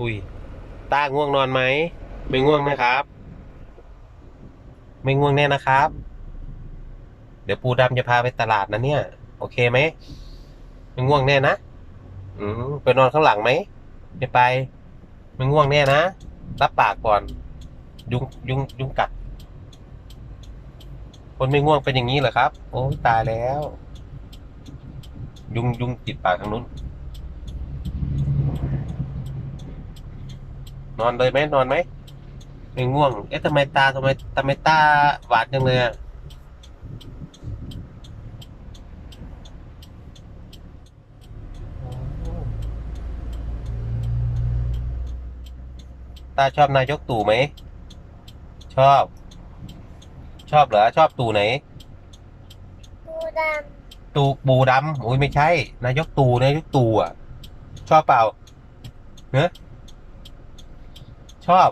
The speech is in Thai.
อุ้ยตาง่วงนอนไหม ไม่ง่วงนะครับ ไม่ง่วงแน่นะครับ เดี๋ยวปูดำจะพาไปตลาดนะเนี่ย โอเคไหม ไม่ง่วงแน่นะ อืมไปนอนข้างหลังไหม ไม่ไป ไม่ง่วงแน่นะ รับปากก่อน ยุงยุงยุงกัด คนไม่ง่วงเป็นอย่างนี้เหรอครับ โอ้ตายแล้ว ยุงยุงติดปากทางนู้น นอนเลยไหมนอนไหมไม่ง่วง เอ๊ะทำไมตาทำไมทำไมตาหวานจังเลยอะตาชอบนายกตู่ไหม ชอบ ชอบเหรอ ชอบตู่ไหน ปูดตูปูดำโอ้ยไม่ใช่ นายกตู่นายกตู่อะ ชอบเปล่าเนอะ ชอบ